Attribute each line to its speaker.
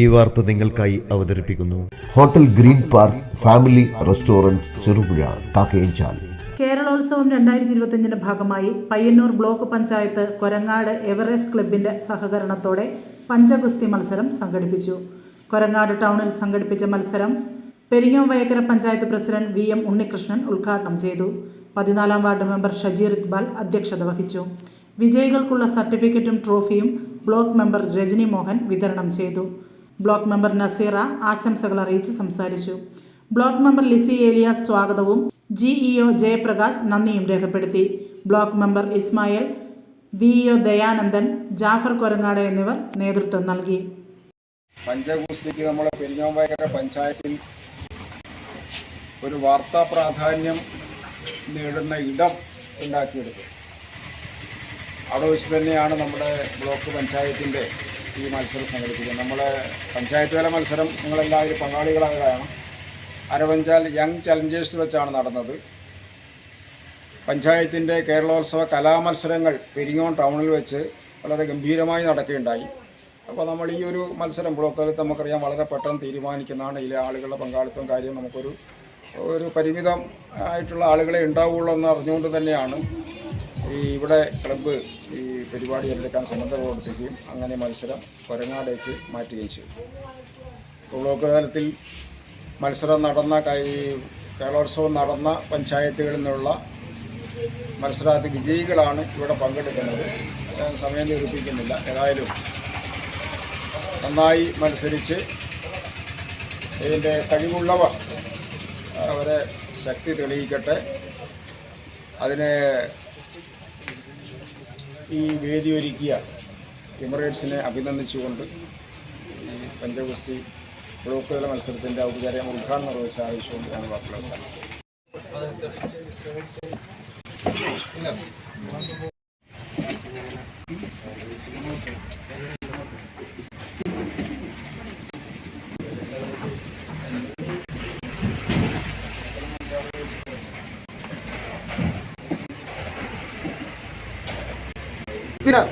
Speaker 1: ഈ വാർത്ത നിങ്ങൾക്കായി അവതരിപ്പിക്കുന്നു.
Speaker 2: Hotel green park family restaurant Cherupuzha Kakkayanchal.
Speaker 3: Keralolsavam രണ്ടായിരത്തി ഇരുപത്തിയഞ്ചിന്റെ ഭാഗമായി പയ്യന്നൂർ ബ്ലോക്ക് പഞ്ചായത്ത് കൊരങ്ങാട് എവറസ്റ്റ് ക്ലബിന്റെ സഹകരണത്തോടെ പഞ്ചഗുസ്തി മത്സരം സംഘടിപ്പിച്ചു. കൊരങ്ങാട് ടൗണിൽ സംഘടിപ്പിച്ച മത്സരം Peringome Vayakkara panchayat president V M Unnikrishnan ഉദ്ഘാടനം ചെയ്തു. പതിനാലാം വാർഡ് മെമ്പർ ഷജീർ ഇക്ബാൽ അധ്യക്ഷത വഹിച്ചു. വിജയികൾക്കുള്ള സർട്ടിഫിക്കറ്റും ട്രോഫിയും ബ്ലോക്ക് മെമ്പർ രജനി മോഹൻ വിതരണം ചെയ്തു. ബ്ലോക്ക് മെമ്പർ നസീറ ആശംസകൾ അറിയിച്ച് സംസാരിച്ചു. ബ്ലോക്ക് മെമ്പർ ലിസി ഏലിയാസ് സ്വാഗതവും ജിഇഒ ജയപ്രകാശ് നന്ദിയും രേഖപ്പെടുത്തി. Block member Ismail VEO Dayanandan Jafar Korangad എന്നിവർ നേതൃത്വം നൽകി.
Speaker 4: പഞ്ചഗുസ്തിക്ക് നമ്മുടെ പെരിഞ്ഞോമ്പയക്കര പഞ്ചായത്തിൽ ഒരു വാർത്താ പ്രാധാന്യം നേടുന്ന ഇടം ഉണ്ടാക്കിയെടുത്തു. അവിടെ വെച്ച് തന്നെയാണ് നമ്മുടെ ബ്ലോക്ക് പഞ്ചായത്തിന്റെ ഈ മത്സരം സംഘടിപ്പിക്കുന്നത് നമ്മളെ പഞ്ചായത്ത് തല മത്സരം നിങ്ങളെല്ലാവരും പങ്കാളികളായതാണ് അരവഞ്ചാൽ യങ് ചലഞ്ചേഴ്സ് വെച്ചാണ് നടന്നത്. പഞ്ചായത്തിന്റെ കേരളോത്സവ കലാമത്സരങ്ങൾ പെരിങ്ങോൺ ടൗണിൽ വെച്ച് വളരെ ഗംഭീരമായി നടക്കുകയുണ്ടായി. അപ്പോൾ നമ്മൾ ഈ ഒരു മത്സരം ബ്ലോക്ക് തലത്തിൽ നമുക്കറിയാം വളരെ പെട്ടെന്ന് തീരുമാനിക്കുന്നതാണ് ഇതിലെ ആളുകളുടെ പങ്കാളിത്തം കാര്യം നമുക്കൊരു ഒരു പരിമിതം ആയിട്ടുള്ള ആളുകളെ ഉണ്ടാവുള്ളൂ എന്ന് അറിഞ്ഞുകൊണ്ട് തന്നെയാണ് ഈ ഇവിടെ ക്ലബ്ബ് ഈ പരിപാടി ഏറ്റെടുക്കാൻ സന്നദ്ധ പ്രവർത്തിക്കുകയും അങ്ങനെ മത്സരം കൊരങ്ങാടേക്ക് മാറ്റുകയും ചെയ്തു. ബ്ലോക്ക് തലത്തിൽ മത്സരം നടന്ന കൈ കേരളോത്സവം നടന്ന പഞ്ചായത്തുകളിൽ നിന്നുള്ള മത്സരാർത്ഥി വിജയികളാണ് ഇവിടെ പങ്കെടുക്കുന്നത്. സമയം നിരൂപിക്കുന്നില്ല. ഏതായാലും നന്നായി മത്സരിച്ച് ഇതിന്റെ കഴിവുള്ളവർ അവരെ ശക്തി തെളിയിക്കട്ടെ. അതിന് ഈ വേദി ഒരുക്കിയ എമിറേറ്റ്സിനെ അഭിനന്ദിച്ചുകൊണ്ട് ഈ പഞ്ചഗുസ്തി ബ്ലോക്ക് തല മത്സരത്തിന്റെ ഔപചാരിക ഉദ്ഘാടനം നിർവഹിച്ച ആവശ്യമുണ്ട് ഞാൻ വാക്കുകൾ
Speaker 5: వినర్